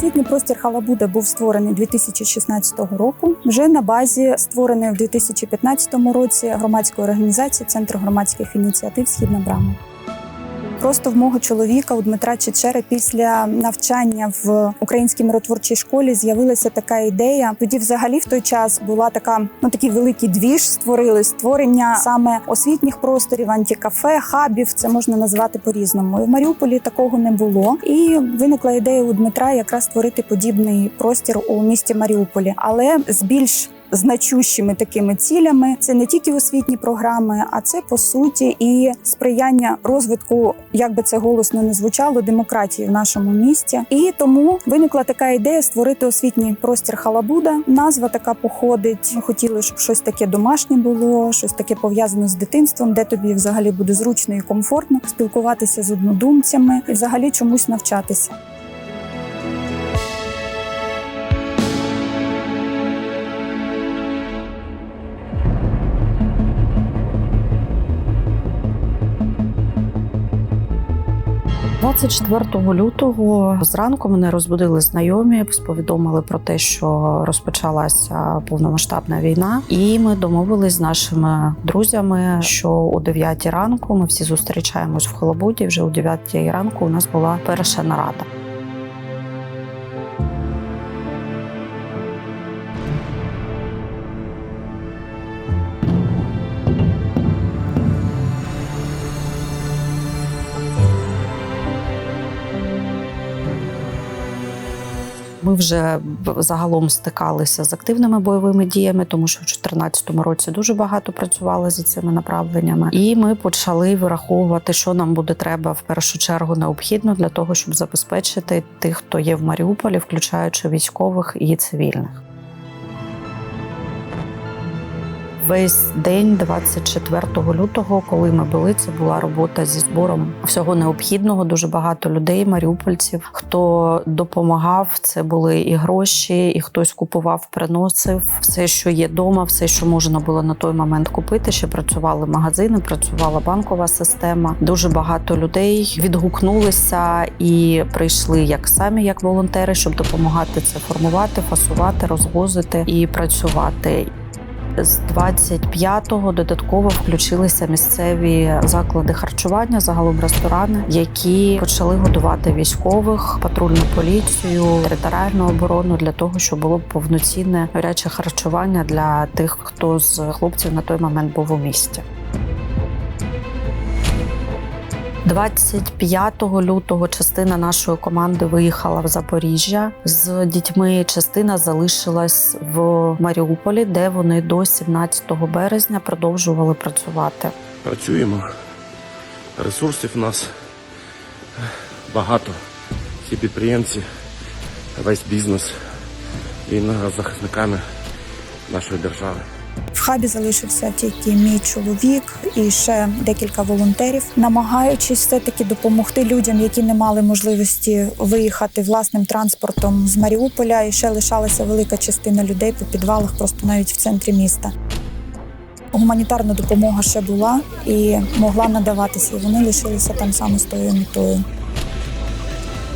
Освітній простір Халабуда був створений 2016 року. Вже на базі створеної в 2015 році громадської організації Центр громадських ініціатив Східна брама. Просто в мого чоловіка у Дмитра Чечери після навчання в українській миротворчій школі з'явилася така ідея. Тоді, взагалі, в той час була така, ну такий великий двіж створили створення саме освітніх просторів, антикафе, хабів. Це можна назвати по-різному. І в Маріуполі такого не було. І виникла ідея у Дмитра якраз створити подібний простір у місті Маріуполі, але з більш значущими такими цілями це не тільки освітні програми, а це по суті і сприяння розвитку, як би це голосно не звучало, демократії в нашому місті. І тому виникла така ідея створити освітній простір Халабуда. Назва така походить. Ми хотіли, щоб щось таке домашнє було, щось таке пов'язане з дитинством, де тобі взагалі буде зручно і комфортно спілкуватися з однодумцями і взагалі чомусь навчатися. – 24 лютого зранку мене розбудили знайомі, сповідомили про те, що розпочалася повномасштабна війна, і ми домовились з нашими друзями, що о 9 ранку ми всі зустрічаємось в Холобуді. Вже о 9 ранку у нас була перша нарада. Ми вже загалом стикалися з активними бойовими діями, тому що в 2014 році дуже багато працювали за цими направленнями. І ми почали вираховувати, що нам буде треба в першу чергу необхідно для того, щоб забезпечити тих, хто є в Маріуполі, включаючи військових і цивільних. Весь день, 24 лютого, коли ми були, це була робота зі збором всього необхідного. Дуже багато людей, маріупольців, хто допомагав. Це були і гроші, і хтось купував, приносив все, що є вдома, все, що можна було на той момент купити. Ще працювали магазини, працювала банкова система. Дуже багато людей відгукнулися і прийшли як самі, як волонтери, щоб допомагати це формувати, фасувати, розвозити і працювати. З 25-го додатково включилися місцеві заклади харчування, загалом ресторани, які почали годувати військових, патрульну поліцію, територіальну оборону для того, щоб було повноцінне гаряче харчування для тих, хто з хлопців на той момент був у місті. 25 лютого частина нашої команди виїхала в Запоріжжя з дітьми. Частина залишилась в Маріуполі, де вони до 17 березня продовжували працювати. Працюємо. Ресурсів у нас багато. Всі підприємці, весь бізнес війна з захисниками нашої держави. В хабі залишився тільки мій чоловік і ще декілька волонтерів, намагаючись все-таки допомогти людям, які не мали можливості виїхати власним транспортом з Маріуполя. І ще лишалася велика частина людей по підвалах, просто навіть в центрі міста. Гуманітарна допомога ще була і могла надаватися, і вони лишилися там саме з тою метою.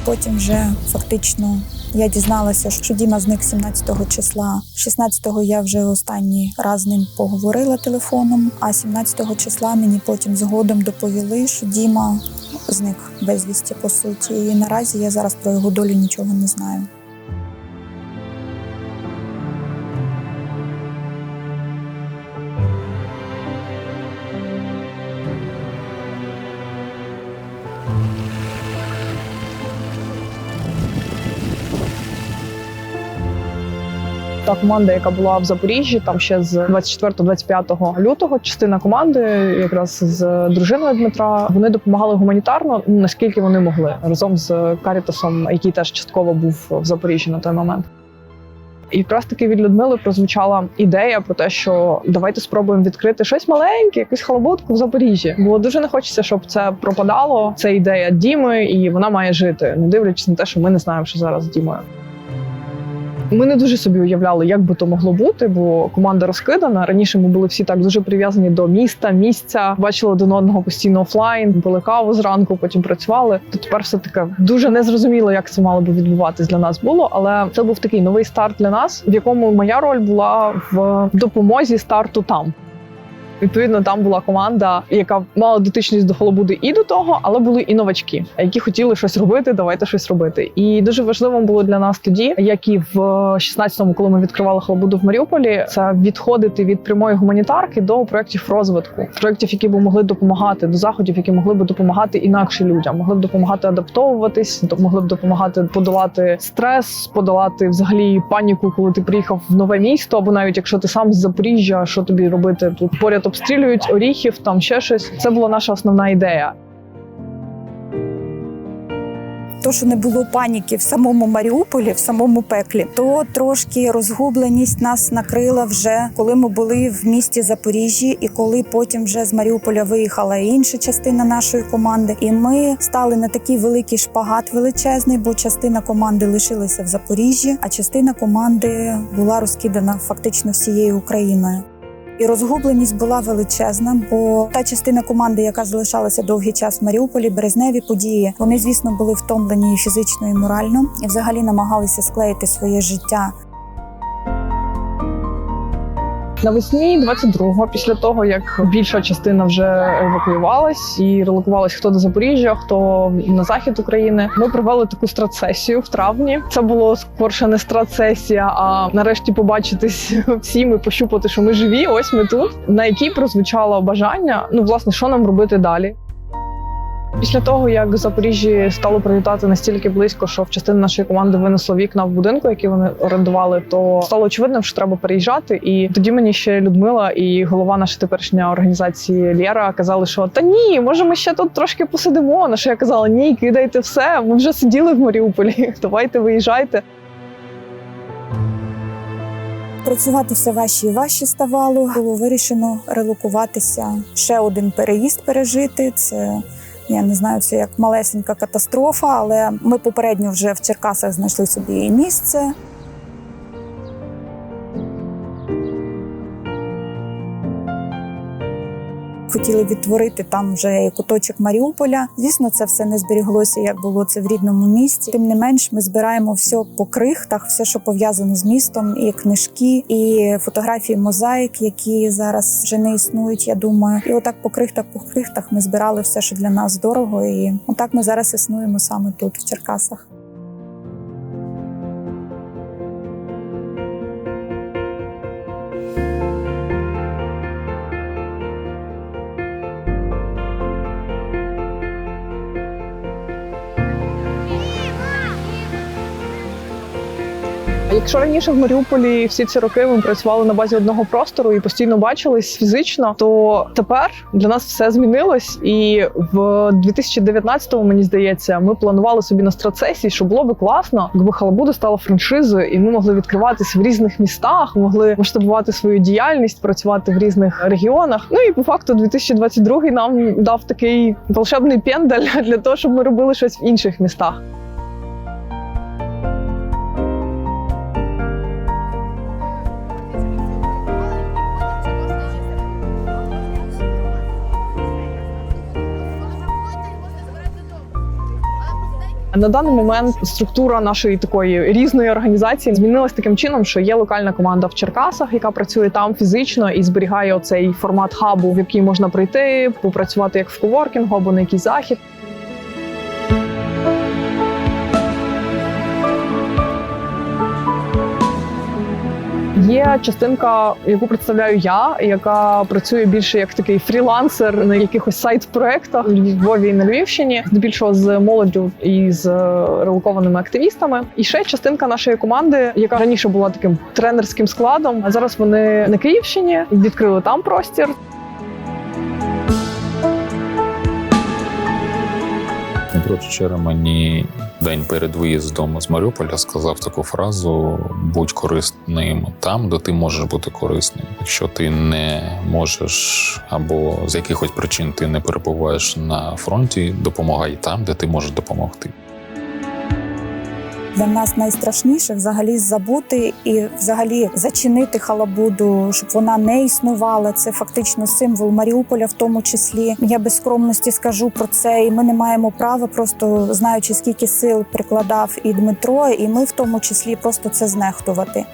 Потім вже фактично я дізналася, що Діма зник 17 числа. 16-го я вже останній раз з ним поговорила телефоном, а 17 числа мені потім згодом доповіли, що Діма зник безвісті по суті. І наразі я зараз про його долю нічого не знаю. Та команда, яка була в Запоріжжі, там ще з 24-25 лютого, частина команди, якраз з дружиною Дмитра, вони допомагали гуманітарно, ну, наскільки вони могли разом з Карітасом, який теж частково був в Запоріжжі на той момент. І якраз таки від Людмили прозвучала ідея про те, що давайте спробуємо відкрити щось маленьке, якусь халабутку в Запоріжжі. Бо дуже не хочеться, щоб це пропадало. Це ідея Діми, і вона має жити, не дивлячись на те, що ми не знаємо, що зараз з Дімою. Ми не дуже собі уявляли, як би то могло бути, бо команда розкидана. Раніше ми були всі так дуже прив'язані до міста, місця, бачили один одного постійно офлайн, пили каву зранку, потім працювали. То тепер все таке дуже незрозуміло, як це мало би відбуватись для нас було. Але це був такий новий старт для нас, в якому моя роль була в допомозі старту там. Відповідно, там була команда, яка мала дотичність до Холобуди і до того, але були і новачки, які хотіли щось робити. Давайте щось робити. І дуже важливим було для нас тоді, як і в 16-му, коли ми відкривали Холобуду в Маріуполі, це відходити від прямої гуманітарки до проєктів розвитку, проєктів, які б могли допомагати, до заходів, які могли б допомагати інакше людям, могли б допомагати адаптовуватись, могли б допомагати подолати стрес, подолати взагалі паніку, коли ти приїхав в нове місто, або навіть якщо ти сам з Запоріжжя, що тобі робити тут поряд обстрілюють оріхів, там ще щось. Це була наша основна ідея. То, що не було паніки в самому Маріуполі, в самому пеклі, то трошки розгубленість нас накрила вже коли ми були в місті Запоріжжі, і коли потім вже з Маріуполя виїхала інша частина нашої команди. І ми стали на такий великий шпагат величезний, бо частина команди лишилася в Запоріжжі, а частина команди була розкидана фактично всією Україною. І розгубленість була величезна, бо та частина команди, яка залишалася довгий час в Маріуполі, березневі події, вони, звісно, були втомлені і фізично, і морально, і взагалі намагалися склеїти своє життя Навесні 22-го, після того як більша частина вже евакуювалась і релокувалась хто до Запоріжжя, хто на захід України. Ми провели таку стратсесію в травні. Це було скорше не стратсесія, а нарешті побачитись всім і пощупати, що ми живі. Ось ми тут, на якій прозвучало бажання. Ну, власне, що нам робити далі. Після того, як в Запоріжжі стало прилітати настільки близько, що в частину нашої команди винесло вікна в будинку, які вони орендували, то стало очевидним, що треба переїжджати. І тоді мені ще Людмила і голова нашої теперішньої організації Лєра казали, що та ні, може, ми ще тут трошки посидимо. На що я казала, ні, кидайте все. Ми вже сиділи в Маріуполі. Давайте виїжджайте. Працювати все важче і важче ставало. Було вирішено релокуватися. Ще один переїзд пережити. Це я не знаю, це як малесенька катастрофа, але ми попередньо вже в Черкасах знайшли собі місце. Хотіли відтворити там вже куточок Маріуполя. Звісно, це все не зберіглося, як було це в рідному місті. Тим не менш, ми збираємо все по крихтах, все, що пов'язано з містом, і книжки, і фотографії мозаїк, які зараз вже не існують. Я думаю, і отак по крихтах, по крихтах ми збирали все, що для нас дорого. І отак ми зараз існуємо саме тут, в Черкасах. Якщо раніше в Маріуполі всі ці роки ми працювали на базі одного простору і постійно бачились фізично, то тепер для нас все змінилось. І в 2019-му, мені здається, ми планували собі на страцесії, що було би класно, якби Халабуда стала франшизою, і ми могли відкриватись в різних містах, могли масштабувати свою діяльність, працювати в різних регіонах. Ну і по факту, 2022 нам дав такий волшебний пендаль для того, щоб ми робили щось в інших містах. На даний момент структура нашої такої різної організації змінилась таким чином, що є локальна команда в Черкасах, яка працює там фізично і зберігає оцей формат хабу, в який можна прийти, попрацювати як в коворкінгу або на якийсь захід. Є частинка, яку представляю я, яка працює більше як такий фрілансер на якихось сайт-проектах в Львові і на Львівщині, здебільшого з молоддю і з релокованими активістами. І ще частинка нашої команди, яка раніше була таким тренерським складом. А зараз вони на Київщині відкрили там простір. Чечера мені день перед виїздом з Маріуполя сказав таку фразу: будь корисним там, де ти можеш бути корисним. Якщо ти не можеш або з якихось причин ти не перебуваєш на фронті, допомагай там, де ти можеш допомогти. Для нас найстрашніше взагалі забути і взагалі зачинити халабуду, щоб вона не існувала. Це фактично символ Маріуполя, в тому числі. Я без скромності скажу про це, і ми не маємо права, просто знаючи скільки сил прикладав і Дмитро, і ми в тому числі просто це знехтувати.